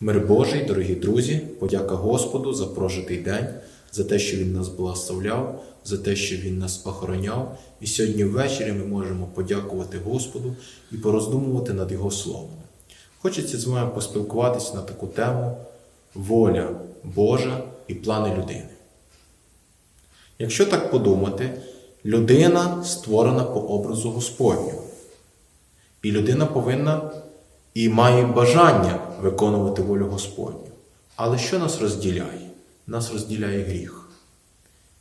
Мир Божий, дорогі друзі, подяка Господу за прожитий день, за те, що Він нас благословляв, за те, що Він нас охороняв. І сьогодні ввечері ми можемо подякувати Господу і пороздумувати над Його Словом. Хочеться з вами поспілкуватися на таку тему воля Божа і плани людини. Якщо так подумати, людина створена по образу Господнього. І людина повинна і має бажання виконувати волю Господню. Але що нас розділяє? Нас розділяє гріх.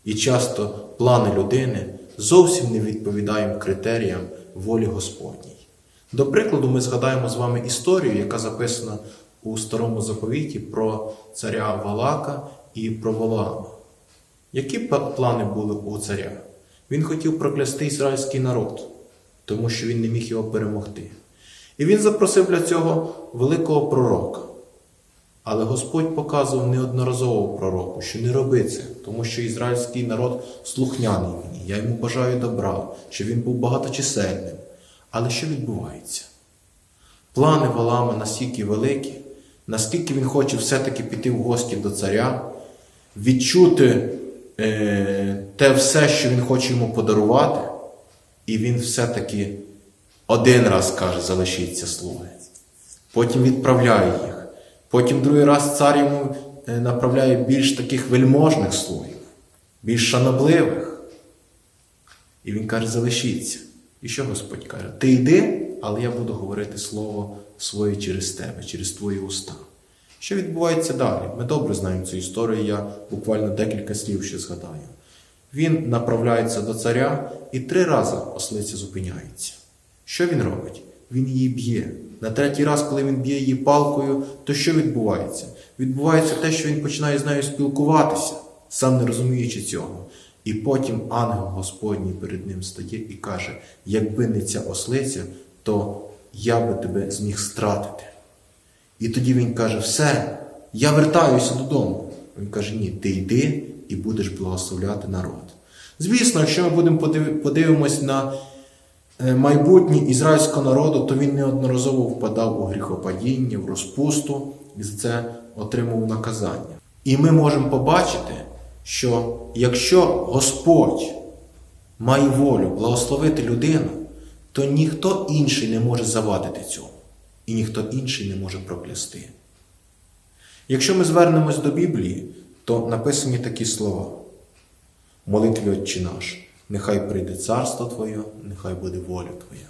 І часто плани людини зовсім не відповідають критеріям волі Господній. До прикладу, ми згадаємо з вами історію, яка записана у старому заповіті про царя Валака і про Валаама. Які плани були у царя? Він хотів проклясти ізраїльський народ, тому що він не міг його перемогти. І він запросив для цього великого пророка. Але Господь показував неодноразово пророку, що не роби це, тому що ізраїльський народ слухняний мені, я йому бажаю добра, щоб він був багаточисельним. Але що відбувається? Плани Валама настільки великі, наскільки він хоче все-таки піти в гості до царя, відчути е, те все, що він хоче йому подарувати, і він все-таки один раз каже, залишіться слуги. Потім відправляє їх. Потім другий раз цар йому е, направляє більш таких вельможних слугів, більш шанобливих. І він каже, залишіться. І що Господь каже? Ти йди, але я буду говорити слово своє через тебе, через твої уста. Що відбувається далі? Ми добре знаємо цю історію, я буквально декілька слів ще згадаю. Він направляється до царя і три рази ослиця зупиняється. Що він робить? Він її б'є. На третій раз, коли він б'є її палкою, то що відбувається? Відбувається те, що він починає з нею спілкуватися, сам не розуміючи цього. І потім ангел Господній перед ним стає і каже: якби не ця ослиця, то я би тебе зміг стратити. І тоді він каже: Все, я вертаюся додому. Він каже: Ні, ти йди і будеш благословляти народ. Звісно, якщо ми будемо подивимось на майбутнє ізраїльського народу, то він неодноразово впадав у гріхопадіння, в розпусту і за це отримав наказання. І ми можемо побачити, що якщо Господь має волю благословити людину, то ніхто інший не може завадити цьому, і ніхто інший не може проклясти. Якщо ми звернемось до Біблії, то написані такі слова. Молитві Отче наш, нехай прийде царство Твоє, нехай буде воля Твоя.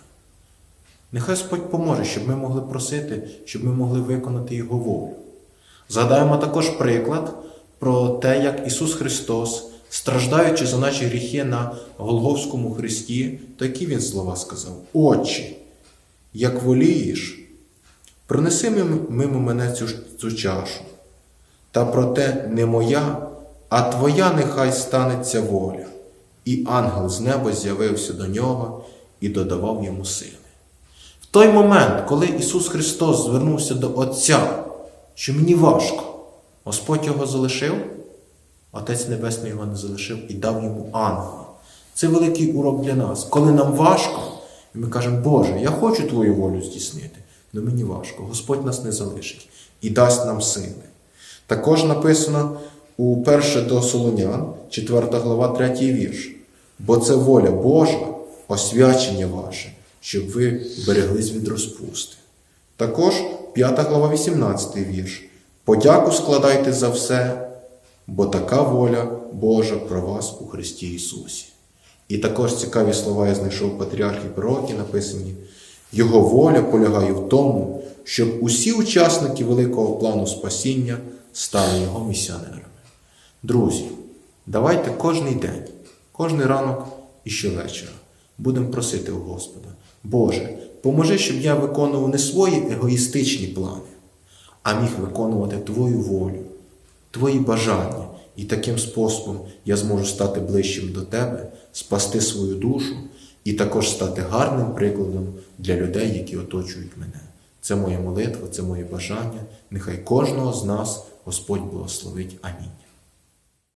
Нехай Господь поможе, щоб ми могли просити, щоб ми могли виконати Його волю. Згадаємо також приклад про те, як Ісус Христос, страждаючи за наші гріхи на Голговському Христі, то які Він слова сказав: Отче, як волієш, пронеси мимо мимо мене цю, цю чашу. Та проте не моя, а твоя нехай станеться воля. І ангел з неба з'явився до нього і додавав йому сили. В той момент, коли Ісус Христос звернувся до Отця, що мені важко, Господь його залишив, Отець Небесний його не залишив і дав йому ангела. Це великий урок для нас. Коли нам важко, ми кажемо, Боже, я хочу Твою волю здійснити, але мені важко. Господь нас не залишить і дасть нам сили. Також написано у 1 до Солонян, 4 глава, 3 вірш. Бо це воля Божа, освячення ваше, щоб ви береглись від розпусти. Також 5 глава, 18 вірш. Подяку складайте за все, бо така воля Божа про вас у Христі Ісусі. І також цікаві слова я знайшов патріархів пророки, написані. Його воля полягає в тому, щоб усі учасники великого плану спасіння стали його місіонерами. Друзі, давайте кожний день, кожний ранок і щовечора будемо просити у Господа, Боже, поможи, щоб я виконував не свої егоїстичні плани, а міг виконувати Твою волю, Твої бажання. І таким способом я зможу стати ближчим до Тебе, спасти свою душу і також стати гарним прикладом для людей, які оточують мене. Це моя молитва, це моє бажання. Нехай кожного з нас Господь благословить. Амінь.